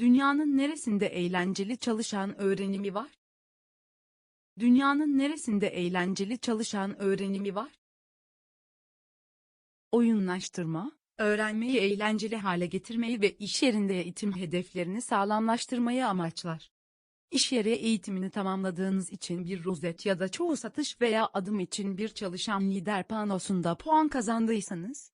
Dünyanın neresinde eğlenceli çalışan öğrenimi var? Dünyanın neresinde eğlenceli çalışan öğrenimi var? Oyunlaştırma, öğrenmeyi eğlenceli hale getirmeyi ve iş yerinde eğitim hedeflerini sağlamlaştırmayı amaçlar. İş yeri eğitimini tamamladığınız için bir rozet ya da çoğu satış veya adım için bir çalışan lider panosunda puan kazandıysanız,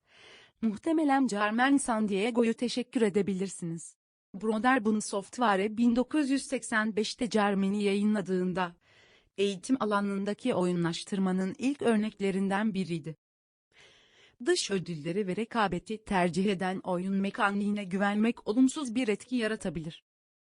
muhtemelen Carmen San Diego'yu teşekkür edebilirsiniz. Broderbund Software 1985'te Germany yayınladığında, eğitim alanındaki oyunlaştırmanın ilk örneklerinden biriydi. Dış ödülleri ve rekabeti tercih eden oyun mekaniğine güvenmek olumsuz bir etki yaratabilir.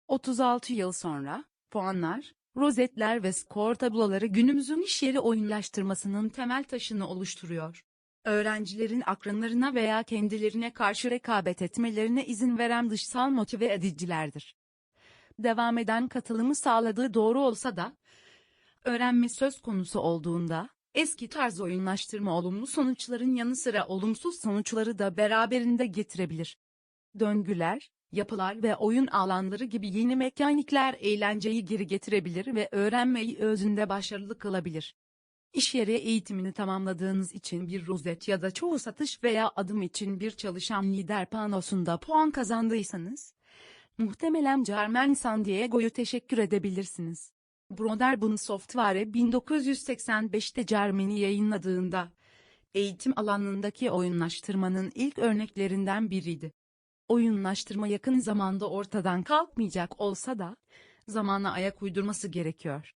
36 yıl sonra, puanlar, rozetler ve skor tabloları günümüzün iş yeri oyunlaştırmasının temel taşını oluşturuyor. Öğrencilerin akranlarına veya kendilerine karşı rekabet etmelerine izin veren dışsal motive edicilerdir. Devam eden katılımı sağladığı doğru olsa da, öğrenme söz konusu olduğunda, eski tarz oyunlaştırma olumlu sonuçların yanı sıra olumsuz sonuçları da beraberinde getirebilir. Döngüler, yapılar ve oyun alanları gibi yeni mekanikler eğlenceyi geri getirebilir ve öğrenmeyi özünde başarılı kılabilir. İş yeri eğitimini tamamladığınız için bir rozet ya da çoğu satış veya adım için bir çalışan lider panosunda puan kazandıysanız, muhtemelen Carmen San Diego'yu teşekkür edebilirsiniz. Broderbund Software 1985'te Germany yayınladığında, eğitim alanındaki oyunlaştırmanın ilk örneklerinden biriydi. Oyunlaştırma yakın zamanda ortadan kalkmayacak olsa da, zamana ayak uydurması gerekiyor.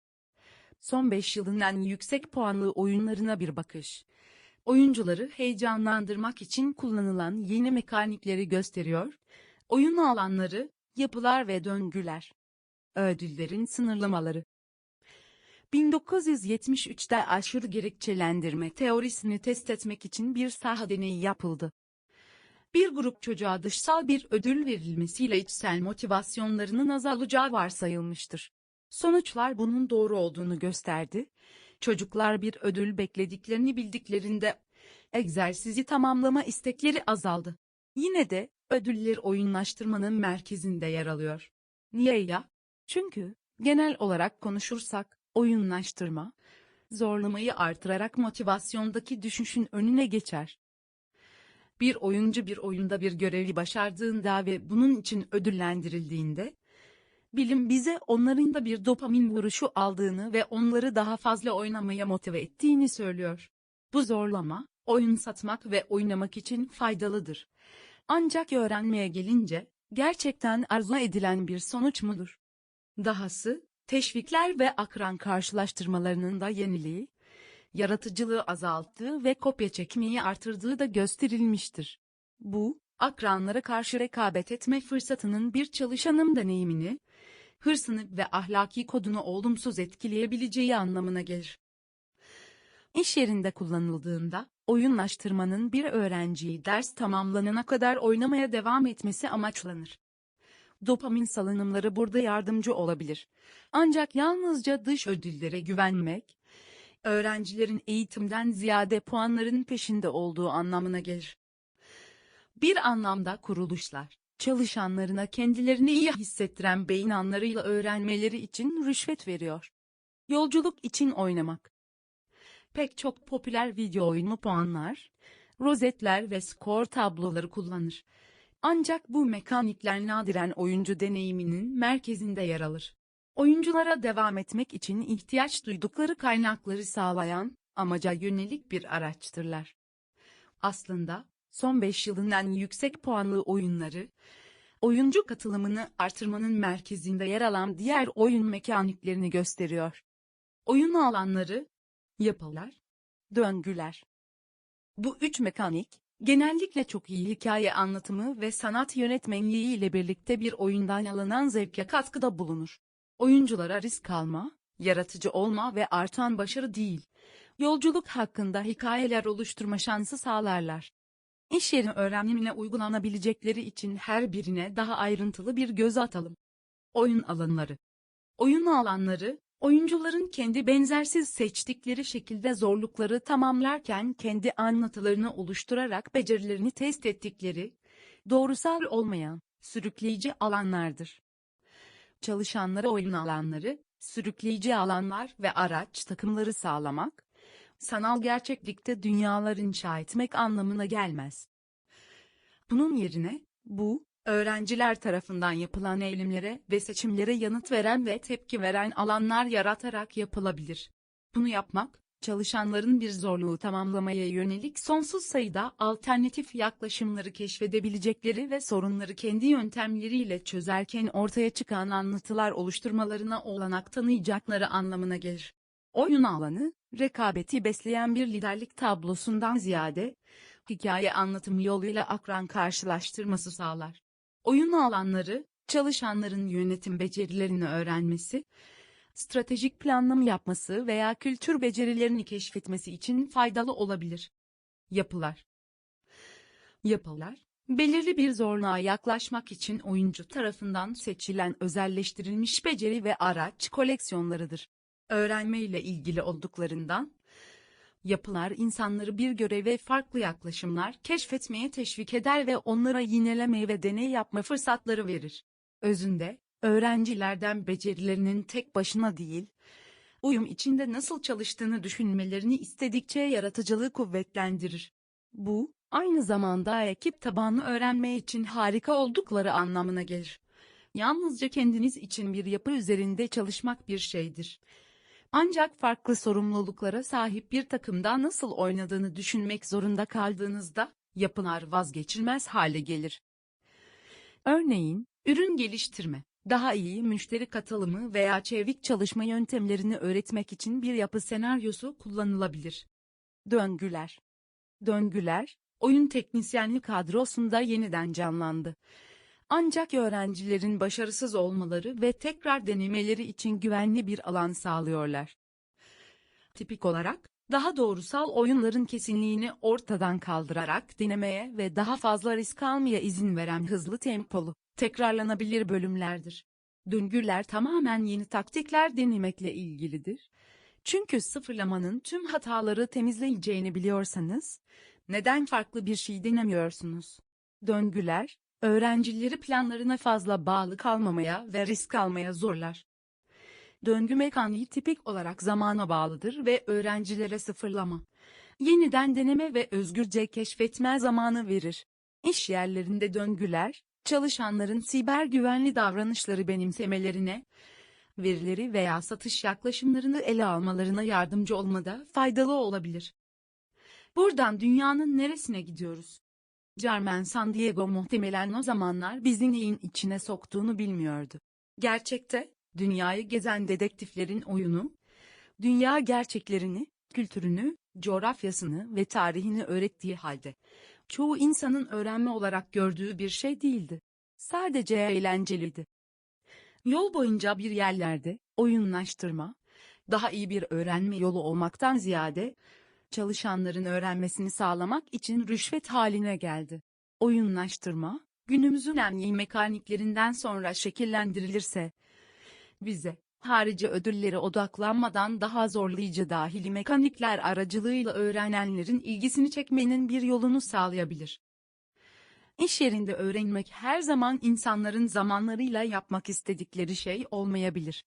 Son 5 yılın en yüksek puanlı oyunlarına bir bakış. Oyuncuları heyecanlandırmak için kullanılan yeni mekanikleri gösteriyor. Oyun alanları, yapılar ve döngüler. Ödüllerin sınırlamaları. 1973'te aşırı gerekçelendirme teorisini test etmek için bir saha deneyi yapıldı. Bir grup çocuğa dışsal bir ödül verilmesiyle içsel motivasyonlarının azalacağı varsayılmıştır. Sonuçlar bunun doğru olduğunu gösterdi. Çocuklar bir ödül beklediklerini bildiklerinde egzersizi tamamlama istekleri azaldı. Yine de ödüller oyunlaştırmanın merkezinde yer alıyor. Niye ya? Çünkü genel olarak konuşursak oyunlaştırma zorlamayı artırarak motivasyondaki düşüşün önüne geçer. Bir oyuncu bir oyunda bir görevi başardığında ve bunun için ödüllendirildiğinde bilim bize onların da bir dopamin vuruşu aldığını ve onları daha fazla oynamaya motive ettiğini söylüyor. Bu zorlama, oyun satmak ve oynamak için faydalıdır. Ancak öğrenmeye gelince, gerçekten arzu edilen bir sonuç mudur? Dahası, teşvikler ve akran karşılaştırmalarının da yeniliği, yaratıcılığı azalttığı ve kopya çekmeyi artırdığı da gösterilmiştir. Bu, akranlara karşı rekabet etme fırsatının bir çalışanın deneyimini, hırsını ve ahlaki kodunu olumsuz etkileyebileceği anlamına gelir. İş yerinde kullanıldığında, oyunlaştırmanın bir öğrenciyi ders tamamlanana kadar oynamaya devam etmesi amaçlanır. Dopamin salınımları burada yardımcı olabilir. Ancak yalnızca dış ödüllere güvenmek, öğrencilerin eğitimden ziyade puanların peşinde olduğu anlamına gelir. Bir anlamda kuruluşlar, çalışanlarına kendilerini iyi hissettiren beyin anlarıyla öğrenmeleri için rüşvet veriyor. Yolculuk için oynamak. Pek çok popüler video oyunu puanlar, rozetler ve skor tabloları kullanır. Ancak bu mekanikler nadiren oyuncu deneyiminin merkezinde yer alır. Oyunculara devam etmek için ihtiyaç duydukları kaynakları sağlayan, amaca yönelik bir araçtırlar. Aslında, son 5 yılın en yüksek puanlı oyunları, oyuncu katılımını artırmanın merkezinde yer alan diğer oyun mekaniklerini gösteriyor. Oyun alanları, yapılar, döngüler. Bu üç mekanik, genellikle çok iyi hikaye anlatımı ve sanat yönetmenliği ile birlikte bir oyundan alınan zevke katkıda bulunur. Oyunculara risk alma, yaratıcı olma ve artan başarı değil, yolculuk hakkında hikayeler oluşturma şansı sağlarlar. İş yeri öğrenimine uygulanabilecekleri için her birine daha ayrıntılı bir göz atalım. Oyun alanları Oyun alanları, oyuncuların kendi benzersiz seçtikleri şekilde zorlukları tamamlarken kendi anlatılarını oluşturarak becerilerini test ettikleri, doğrusal olmayan, sürükleyici alanlardır. çalışanlara oyun alanları, sürükleyici alanlar ve araç takımları sağlamak, sanal gerçeklikte dünyalar inşa etmek anlamına gelmez. Bunun yerine, bu, öğrenciler tarafından yapılan eylemlere ve seçimlere yanıt veren ve tepki veren alanlar yaratarak yapılabilir. Bunu yapmak, çalışanların bir zorluğu tamamlamaya yönelik sonsuz sayıda alternatif yaklaşımları keşfedebilecekleri ve sorunları kendi yöntemleriyle çözerken ortaya çıkan anlatılar oluşturmalarına olanak tanıyacakları anlamına gelir. Oyun alanı, rekabeti besleyen bir liderlik tablosundan ziyade, hikaye anlatımı yoluyla akran karşılaştırması sağlar. Oyun alanları, çalışanların yönetim becerilerini öğrenmesi, stratejik planlama yapması veya kültür becerilerini keşfetmesi için faydalı olabilir. Yapılar Yapılar, belirli bir zorluğa yaklaşmak için oyuncu tarafından seçilen özelleştirilmiş beceri ve araç koleksiyonlarıdır. Öğrenme ile ilgili olduklarından, yapılar insanları bir göreve farklı yaklaşımlar keşfetmeye teşvik eder ve onlara yineleme ve deney yapma fırsatları verir. Özünde, öğrencilerden becerilerinin tek başına değil, uyum içinde nasıl çalıştığını düşünmelerini istedikçe yaratıcılığı kuvvetlendirir. Bu, aynı zamanda ekip tabanlı öğrenme için harika oldukları anlamına gelir. Yalnızca kendiniz için bir yapı üzerinde çalışmak bir şeydir. Ancak farklı sorumluluklara sahip bir takımda nasıl oynadığını düşünmek zorunda kaldığınızda, yapılar vazgeçilmez hale gelir. Örneğin, ürün geliştirme, daha iyi müşteri katılımı veya çevik çalışma yöntemlerini öğretmek için bir yapı senaryosu kullanılabilir. Döngüler Döngüler, oyun teknisyenlik kadrosunda yeniden canlandı. Ancak öğrencilerin başarısız olmaları ve tekrar denemeleri için güvenli bir alan sağlıyorlar. Tipik olarak, daha doğrusal oyunların kesinliğini ortadan kaldırarak denemeye ve daha fazla risk almaya izin veren hızlı tempolu, tekrarlanabilir bölümlerdir. Döngüler tamamen yeni taktikler denemekle ilgilidir. Çünkü sıfırlamanın tüm hataları temizleyeceğini biliyorsanız, neden farklı bir şey denemiyorsunuz? Döngüler, öğrencileri planlarına fazla bağlı kalmamaya ve risk almaya zorlar. Döngü mekaniği tipik olarak zamana bağlıdır ve öğrencilere sıfırlama, yeniden deneme ve özgürce keşfetme zamanı verir. İş yerlerinde döngüler, çalışanların siber güvenli davranışları benimsemelerine, verileri veya satış yaklaşımlarını ele almalarına yardımcı olmada faydalı olabilir. Buradan dünyanın neresine gidiyoruz? Carmen San Diego muhtemelen o zamanlar bizi neyin içine soktuğunu bilmiyordu. Gerçekte, dünyayı gezen dedektiflerin oyunu, dünya gerçeklerini, kültürünü, coğrafyasını ve tarihini öğrettiği halde, çoğu insanın öğrenme olarak gördüğü bir şey değildi. Sadece eğlenceliydi. Yol boyunca bir yerlerde, oyunlaştırma, daha iyi bir öğrenme yolu olmaktan ziyade, çalışanların öğrenmesini sağlamak için rüşvet haline geldi. Oyunlaştırma, günümüzün en iyi mekaniklerinden sonra şekillendirilirse, bize, harici ödüllere odaklanmadan daha zorlayıcı dahili mekanikler aracılığıyla öğrenenlerin ilgisini çekmenin bir yolunu sağlayabilir. İş yerinde öğrenmek her zaman insanların zamanlarıyla yapmak istedikleri şey olmayabilir.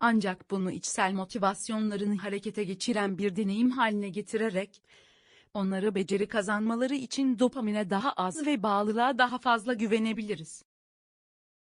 Ancak bunu içsel motivasyonlarını harekete geçiren bir deneyim haline getirerek, onları beceri kazanmaları için dopamine daha az ve bağlılığa daha fazla güvenebiliriz.